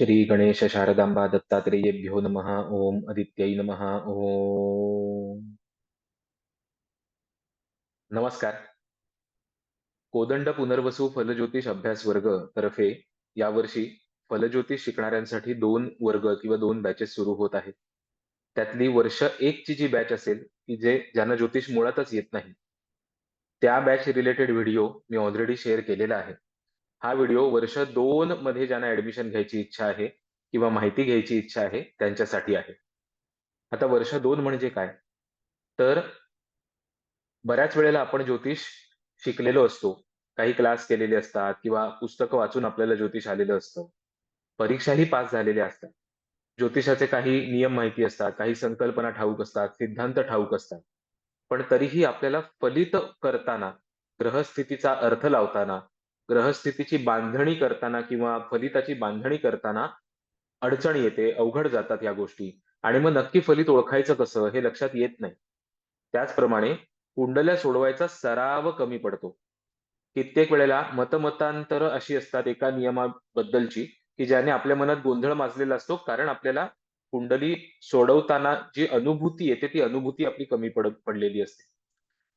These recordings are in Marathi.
श्री गणेश शारदांबा दत्तात्रेयेभ्यो नमः। ओम आदित्यै नमः। ओम। नमस्कार। कोदंड पुनर्वसू फलज्योतिष अभ्यास वर्ग तर्फे यावर्षी फलज्योतिष शिकणाऱ्यांसाठी दोन वर्ग किंवा दोन बॅचेस सुरू होत आहेत. त्यातली वर्ष एक ची जी बॅच असेल की जे ज्यांना ज्योतिष मुळातच येत नाही त्या बॅच रिलेटेड व्हिडिओ मी ऑलरेडी शेअर केलेला आहे. हा व्हिडिओ वर्ष दोन मध्ये ज्यांना ऍडमिशन घ्यायची इच्छा आहे किंवा माहिती घ्यायची इच्छा आहे त्यांच्यासाठी आहे. आता वर्ष दोन म्हणजे काय? तर बऱ्याच वेळेला आपण ज्योतिष शिकलेलो असतो. काही क्लास केलेले असतात किंवा पुस्तकं वाचून आपल्याला ज्योतिष आलेलं असतं. परीक्षाही पास झालेल्या असतात. ज्योतिषाचे काही नियम माहिती असतात काही संकल्पना ठाऊक असतात सिद्धांत ठाऊक असतात. पण तरीही आपल्याला फलित करताना ग्रहस्थितीचा अर्थ लावताना ग्रहस्थितीची बांधणी करताना किंवा फलिताची बांधणी करताना अडचण येते अवघड जातात या गोष्टी. आणि मग नक्की फलित ओळखायचं कसं हे लक्षात येत नाही. त्याचप्रमाणे कुंडल्या सोडवायचा सराव कमी पडतो. कित्येक वेळेला मतमतांतर अशी असतात एका नियमाबद्दलची की ज्याने आपल्या मनात गोंधळ माजलेला असतो कारण आपल्याला कुंडली सोडवताना जी अनुभूती येते ती अनुभूती आपली कमी पडत पडलेली असते.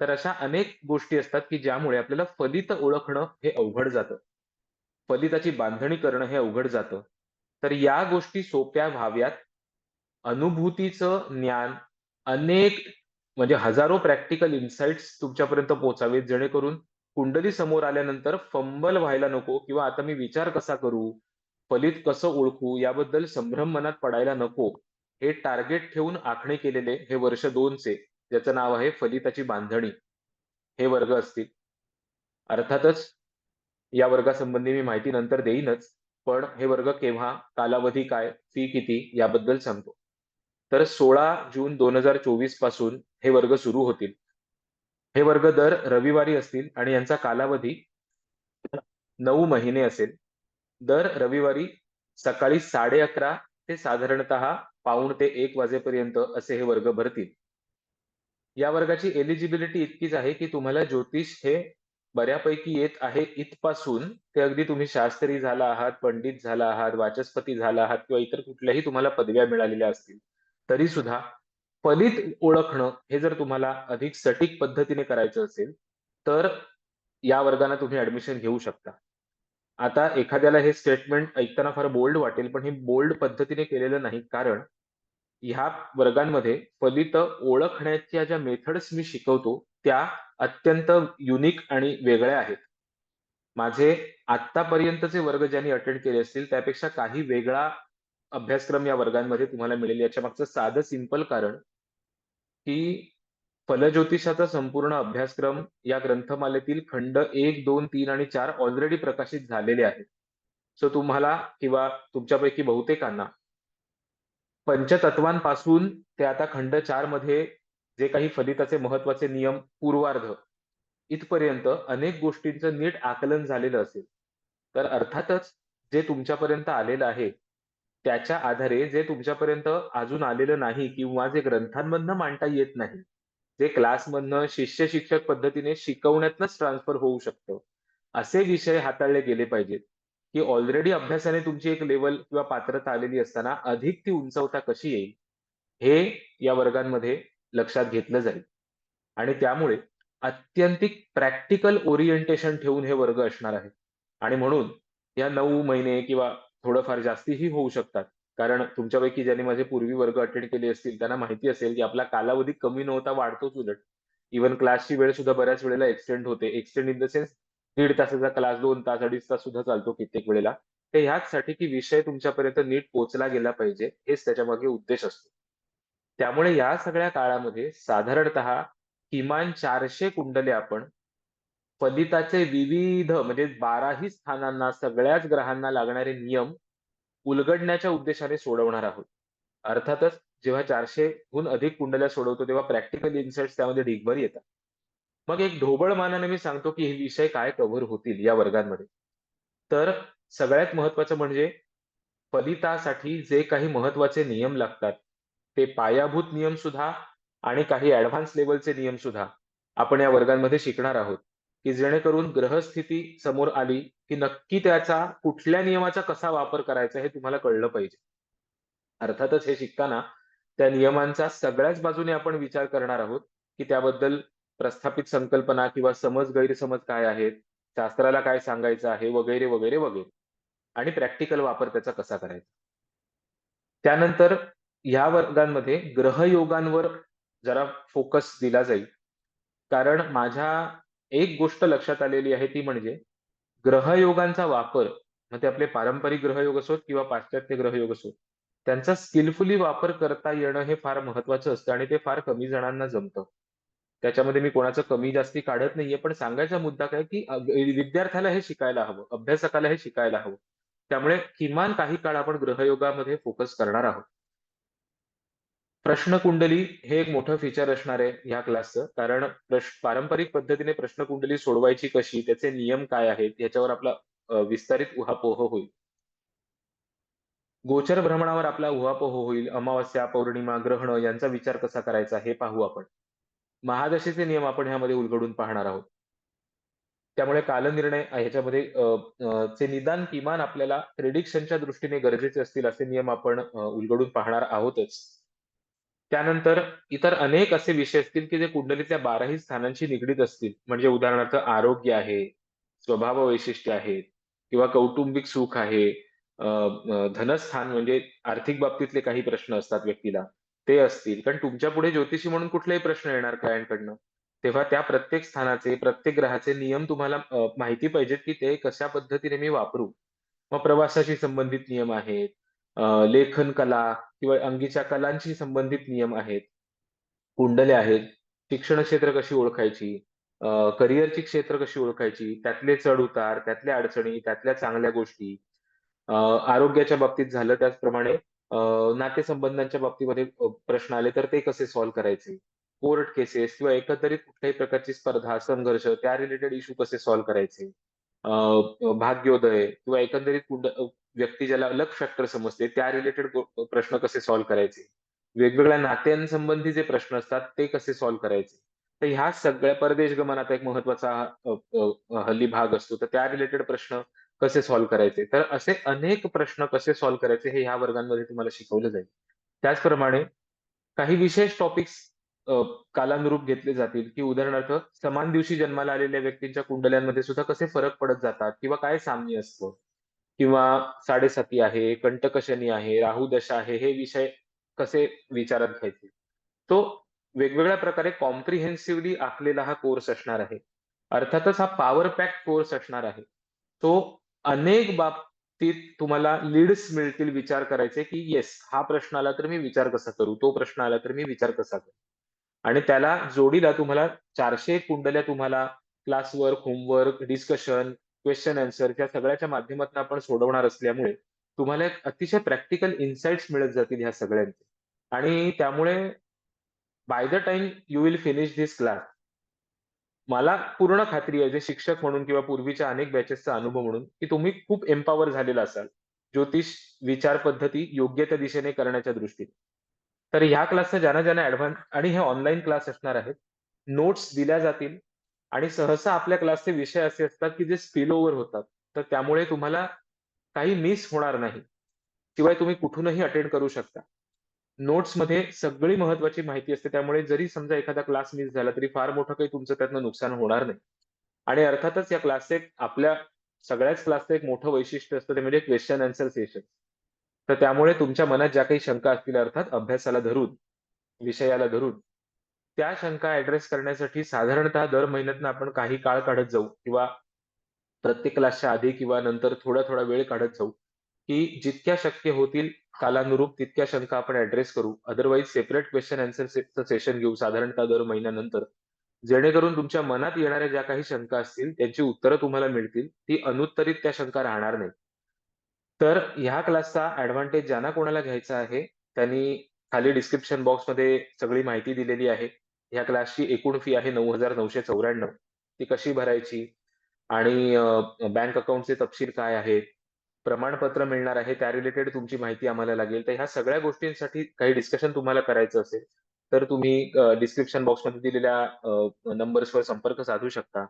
तर अशा अनेक गोष्टी असतात की ज्यामुळे आपल्याला फलित ओळखणं हे अवघड जातं. फलिताची बांधणी करणं हे अवघड जातं. तर या गोष्टी सोप्या व्हाव्यात. अनुभूतीचं ज्ञान अनेक म्हणजे हजारो प्रॅक्टिकल इन्साइट्स तुमच्यापर्यंत पोहोचावेत जेणेकरून कुंडली समोर आल्यानंतर फंबल व्हायला नको किंवा आता मी विचार कसा करू फलित कसं ओळखू याबद्दल संभ्रम मनात पडायला नको हे टार्गेट ठेवून आखणे केलेले हे वर्ष दोनचे. ज्याचं नाव आहे फलिताची बांधणी. हे वर्ग असतील. अर्थातच या वर्गासंबंधी मी माहिती नंतर देईनच पण हे वर्ग केव्हा कालावधी काय फी किती याबद्दल सांगतो. तर सोळा जून दोन हजार चोवीसपासून हे वर्ग सुरू होतील. हे वर्ग दर रविवारी असतील आणि यांचा कालावधी नऊ महिने असेल. दर रविवारी सकाळी साडे अकरा ते साधारणतः पाऊण ते एक वाजेपर्यंत असे हे वर्ग भरतील. या वर्गाची एलिजिबिलिटी इतकीच आहे की तुम्हाला ज्योतिष हे बऱ्यापैकी येत आहे इथपासून. ते अगदी तुम्ही शास्त्री झाला आहात पंडित झाला आहात वाचस्पती झाला आहात किंवा इतर कुठल्याही तुम्हाला पदव्या मिळालेल्या असतील तरी सुद्धा फलित ओळखणं हे जर तुम्हाला अधिक सटीक पद्धतीने करायचं असेल तर या वर्गाने तुम्ही ऍडमिशन घेऊ शकता. आता एखाद्याला हे स्टेटमेंट ऐकताना फार बोल्ड वाटेल पण हे बोल्ड पद्धतीने केलेलं नाही कारण ह्या वर्गांमध्ये फलित ओळखण्याच्या ज्या मेथड्स मी शिकवतो त्या अत्यंत युनिक आणि वेगळ्या आहेत. माझे आतापर्यंतचे वर्ग ज्यांनी अटेंड केले असतील त्यापेक्षा काही वेगळा अभ्यासक्रम या वर्गांमध्ये तुम्हाला मिळेल. याच्या मागचं साधं सिंपल कारण की फलज्योतिषाचा संपूर्ण अभ्यासक्रम या ग्रंथमालेतील खंड एक दोन तीन आणि चार ऑलरेडी प्रकाशित झालेले आहेत. सो तुम्हाला किंवा तुमच्यापैकी बहुतेकांना पंचतत्वांपासून ते आता खंड चारमध्ये जे काही फलिताचे महत्त्वाचे नियम पूर्वार्ध इथपर्यंत अनेक गोष्टींचं नीट आकलन झालेलं असेल. तर अर्थातच जे तुमच्यापर्यंत आलेलं आहे त्याच्या आधारे जे तुमच्यापर्यंत अजून आलेलं नाही किंवा जे ग्रंथांमधनं मांडता येत नाही जे क्लासमधनं शिष्य शिक्षक पद्धतीने शिकवण्यातनच ट्रान्सफर होऊ शकतं असे विषय हाताळले गेले पाहिजेत. की ऑलरेडी अभ्यासाने तुमची एक लेवल किंवा पात्रता आलेली असताना अधिक ती उंचवता कशी येईल हे या वर्गांमध्ये लक्षात घेतलं जाईल. आणि त्यामुळे अत्यंतिक प्रॅक्टिकल ओरिएंटेशन ठेवून हे वर्ग असणार आहेत. आणि म्हणून या नऊ महिने किंवा थोडंफार जास्तीही होऊ शकतात. कारण तुमच्यापैकी ज्यांनी माझे पूर्वी वर्ग अटेंड केले असतील त्यांना माहिती असेल की आपला कालावधी कमी नव्हता वाढतोच उलट. इव्हन क्लासची वेळ सुद्धा बऱ्याच वेळेला एक्सटेंड होते. एक्सटेंड इन द सेन्स दीड तासाचा क्लास दोन तास अडीच तास सुद्धा चालतो कित्येक वेळेला. ते ह्याचसाठी की विषय तुमच्यापर्यंत नीट पोहोचला गेला पाहिजे हेच त्याच्यामागे उद्देश असतो. त्यामुळे या सगळ्या काळामध्ये साधारणत किमान चारशे कुंडले आपण फलिताचे विविध म्हणजे बाराही स्थानांना सगळ्याच ग्रहांना लागणारे नियम उलगडण्याच्या उद्देशाने सोडवणार आहोत. अर्थातच जेव्हा चारशेहून अधिक कुंडल्या सोडवतो तेव्हा प्रॅक्टिकल इन्साइट्स त्यामध्ये ढिगभर येतात. मग एक ढोबळ मानाने मी सांगतो की हे विषय काय कव्हर होतील या वर्गांमध्ये तर सगळ्यात महत्वाचं म्हणजे फलितासाठी जे काही महत्त्वाचे नियम लागतात ते पायाभूत नियम सुद्धा आणि काही ऍडव्हान्स लेवलचे नियम सुद्धा आपण या वर्गांमध्ये शिकणार आहोत की जेणेकरून ग्रहस्थिती समोर आली की नक्की त्याचा कुठल्या नियमाचा कसा वापर करायचा हे तुम्हाला कळलं पाहिजे. अर्थातच हे शिकताना त्या नियमांचा सगळ्याच बाजूने आपण विचार करणार आहोत, की त्याबद्दल प्रस्थापित संकल्पना किंवा समज गैरसमज काय आहेत, शास्त्राला काय सांगायचं आहे वगैरे, वगैरे, वगैरे. आणि प्रॅक्टिकल वापर त्याचा कसा करायचा. त्यानंतर या वर्गांमध्ये ग्रहयोगांवर जरा फोकस दिला जाईल. कारण माझ्या एक गोष्ट लक्षात आलेली आहे ती म्हणजे ग्रहयोगांचा वापर, मग ते आपले पारंपरिक ग्रहयोग असोत किंवा पाश्चात्य ग्रहयोग असोत, त्यांचा स्किलफुली वापर करता येणं हे फार महत्वाचं असतं आणि ते फार कमी जणांना जमतं. त्याच्यामध्ये मी कोणाचं कमी-जास्ती काढत नाहीये, पण सांगायचा मुद्दा काय की विद्यार्थ्याला हे शिकायला हवं, अभ्यासकाला हे शिकायला हवं. त्यामुळे किमान काही काळ आपण ग्रहयोगामध्ये फोकस करणार आहोत. प्रश्न कुंडली हे एक मोठं फीचर असणार आहे ह्या क्लासचं. कारण पारंपरिक पद्धतीने प्रश्न कुंडली सोडवायची कशी, त्याचे नियम काय आहेत, याच्यावर आपला विस्तारित उहापोह होईल. गोचर भ्रमणावर आपला उहापोह होईल. अमावस्या पौर्णिमा, ग्रहण यांचा विचार कसा करायचा हे पाहू आपण. महादशेचे नियम आपण ह्यामध्ये उलगडून पाहणार आहोत. त्यामुळे कालनिर्णय ह्याच्यामध्ये चे निदान किमान आपल्याला प्रिडिक्शनच्या दृष्टीने गरजेचे असतील असे नियम आपण उलगडून पाहणार आहोतच. त्यानंतर इतर अनेक असे विषय असतील, की जे कुंडलीतल्या 12ही स्थानांशी निगडीत असतील. म्हणजे उदाहरणार्थ आरोग्य आहे, स्वभाव वैशिष्ट्य आहेत किंवा कौटुंबिक सुख आहे, धनस्थान म्हणजे आर्थिक बाबतीतले काही प्रश्न असतात व्यक्तीला, ते असतील. कारण तुमच्यापुढे ज्योतिषी म्हणून कुठलाही प्रश्न येणार क्लायंटकडनं. तेव्हा त्या प्रत्येक स्थानाचे, प्रत्येक ग्रहाचे नियम तुम्हाला अ, माहिती पाहिजेत, की ते कशा पद्धतीने मी वापरू. मग प्रवासाशी संबंधित नियम आहेत, अ, लेखन कला किंवा अंगीच्या कलांशी संबंधित नियम आहेत. कुंडल्या आहेत, शिक्षण क्षेत्र कशी ओळखायची, अ, करिअरची क्षेत्र कशी ओळखायची, त्यातले चढ-उतार, त्यातल्या अडचणी, त्यातल्या चांगल्या गोष्टी. अ, आरोग्याच्या बाबतीत झालं त्याचप्रमाणे अ, नातेसंबंधांच्या बाबतीमध्ये अ, प्रश्न आले तर ते कसे सॉल्व्ह करायचे. कोर्ट केसेस किंवा एकंदरीत कुठल्याही प्रकारची स्पर्धा, संघर्ष त्या रिलेटेड इश्यू कसे सॉल्व्ह करायचे. अ, अ, भाग्योदय किंवा एकंदरीत कुठ अ, व्यक्ती ज्याला लक फॅक्टर समजते त्या रिलेटेड गो प्रश्न कसे सॉल्व्ह करायचे. वेगवेगळ्या नात्यांसंबंधी जे प्रश्न असतात ते कसे सॉल्व्ह करायचे. तर ह्या सगळ्या परदेश गमनाचा एक महत्त्वाचा अ, अ, हल्ली भाग असतो. तर त्या रिलेटेड प्रश्न कसे सॉल्व्ह करायचे. तर असे अनेक प्रश्न कसे सॉल्व्ह करायचे हे ह्या वर्गांमध्ये तुम्हाला शिकवलं जाईल. त्याचप्रमाणे काही विशेष टॉपिक्स अ, कालानुरूप घेतले जातील, की उदाहरणार्थ समान दिवशी जन्माला आलेल्या व्यक्तींच्या कुंडल्यांमध्ये सुद्धा कसे फरक पडत जातात किंवा काय साम्य असतं किंवा साडेसाती आहे, कंटक शनी आहे, राहू दशा आहे, हे विषय कसे विचारात घ्यायचे. तो वेगवेगळ्या प्रकारे कॉम्प्रिहेन्सिव्हली आखलेला हा कोर्स असणार आहे. अर्थातच हा पॉवर पॅक्ड कोर्स असणार आहे. तो अनेक बाबतीत तुम्हाला लीड्स मिळतील विचार करायचे, की येस हा प्रश्न आला तर मी विचार कसा करू? तो प्रश्न आला तर मी विचार कसा करू? आणि त्याला जोडीला तुम्हाला चारशे कुंडल्या तुम्हाला classwork, homework, discussion, question answer या सगळ्याच्या माध्यमातून आपण सोडवणार असल्यामुळे तुम्हाला एक अतिशय प्रॅक्टिकल इन्साइट्स मिळत जातील ह्या सगळ्यांचे. आणि त्यामुळे by the time you will finish this class मला पूर्ण खात्री आहे, जे शिक्षक म्हणून किंवा पूर्वीच्या अनेक बॅचेसचा अनुभव म्हणून, की तुम्ही खूप एम्पॉवर झालेला असाल. ज्योतिष विचार पद्धती योग्य त्या दिशेने करण्याच्या दृष्टीने. तर ह्या क्लासचा ज्यांना-ज्यांना ऍडव्हान्स आणि हे ऑनलाईन क्लास असणार आहेत. नोट्स दिल्या जातील आणि सहसा आपल्या क्लासचे विषय असे असतात, की जे स्पिल ओव्हर होतात. तर त्यामुळे तुम्हाला काही मिस होणार नाही. शिवाय तुम्ही कुठूनही अटेंड करू शकता. नोट्समध्ये सगळी महत्त्वाची माहिती असते. त्यामुळे जरी समजा एखादा क्लास मिस झाला, तरी फार मोठं काही तुमचं त्यातनं नुकसान होणार नाही. आणि अर्थातच या क्लासचे एक आपल्या सगळ्याच क्लासचं एक मोठं वैशिष्ट्य असतं ते म्हणजे क्वेश्चन आन्सर सेशन. तर त्यामुळे तुमच्या मनात ज्या काही शंका असतील अर्थात अभ्यासाला धरून, विषयाला धरून, त्या शंका ऍड्रेस करण्यासाठी साधारणतः दर महिन्यातनं आपण काही काळ काढत जाऊ किंवा प्रत्येक क्लासच्या आधी किंवा नंतर थोडा-थोडा वेळ काढत जाऊ, की जितक्या शक्य होतील कालानुरूप तितक्या शंका आपण ऍड्रेस करू. Otherwise separate question answer session घेऊ साधारणतः दर महिन्यानंतर. जेणेकरून तुमच्या मनात येणाऱ्या ज्या काही शंका असतील, त्यांची उत्तरं तुम्हाला मिळतील. ती अनुत्तरित त्या शंका राहणार नाही तर ह्या क्लासचा ऍडव्हान्टेज ज्यांना कोणाला घ्यायचा आहे, त्यांनी खाली डिस्क्रिप्शन बॉक्समध्ये सगळी माहिती दिलेली आहे. ह्या क्लासची एकूण फी आहे 9,994 ती कशी भरायची आणि बँक अकाउंटचे तपशील काय आहेत, प्रमाणपत्र मिळणार आहे, त्या रिलेटेड तुमची माहिती आम्हाला लागेल. तर ह्या सगळ्या गोष्टींसाठी काही डिस्कशन तुम्हाला करायचं असेल, तर तुम्ही डिस्क्रिप्शन बॉक्समध्ये दिलेल्या नंबर्सवर संपर्क साधू शकता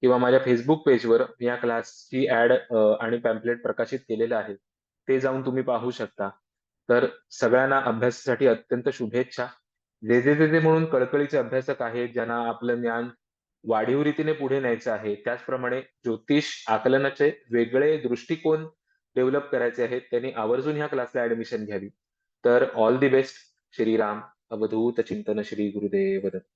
किंवा माझ्या फेसबुक पेजवर मी या क्लासची ऍड आणि पॅम्पलेट प्रकाशित केलेलं आहे. ते जाऊन तुम्ही पाहू शकता. तर सगळ्यांना अभ्यासासाठी अत्यंत शुभेच्छा. जे, जे, जे, जे म्हणून कळकळीचे अभ्यासक आहेत, ज्यांना आपलं ज्ञान वाढीव रीतीने पुढे न्यायचं आहे, त्याचप्रमाणे ज्योतिष आकलनाचे वेगळे दृष्टिकोन डेव्हलप करायचे आहेत, त्यांनी आवर्जून ह्या क्लासला ऍडमिशन घ्यावी. तर all the best. Shriram. Avadhut Chintan Shri Gurudev Datta.